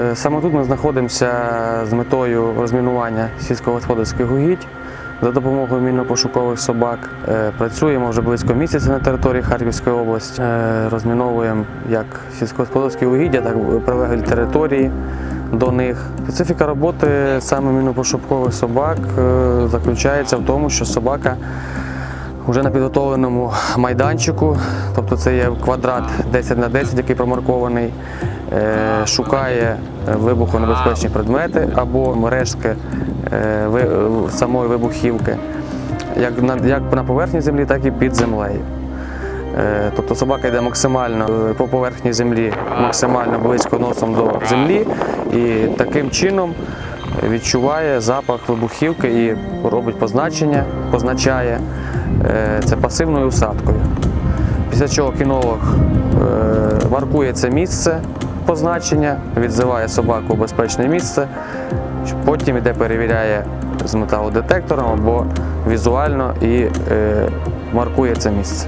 Е, Саме тут ми знаходимося з метою розмінування сільськогосподарських угідь за допомогою мінно-пошукових собак. Е, Працюємо вже близько місяця на території Харківської області. Е, Розміновуємо як сільськогосподарські угіддя, так і прилеглі території до них. Специфіка роботи саме мінно-пошукових собак заключається в тому, що собака вже на підготовленому майданчику, тобто це є квадрат 10 на 10, який промаркований, шукає е, вибухонебезпечні предмети або рештки е, е, самої вибухівки, як на, поверхні землі, так і під землею. Е, Тобто собака йде максимально е, по поверхні землі, максимально близько носом до землі і таким чином відчуває запах вибухівки і робить позначення, позначає е, це пасивною усадкою. Після чого кінолог е, маркує це місце позначення, відзиває собаку в безпечне місце, потім йде перевіряє з металодетектором або візуально і е, маркує це місце.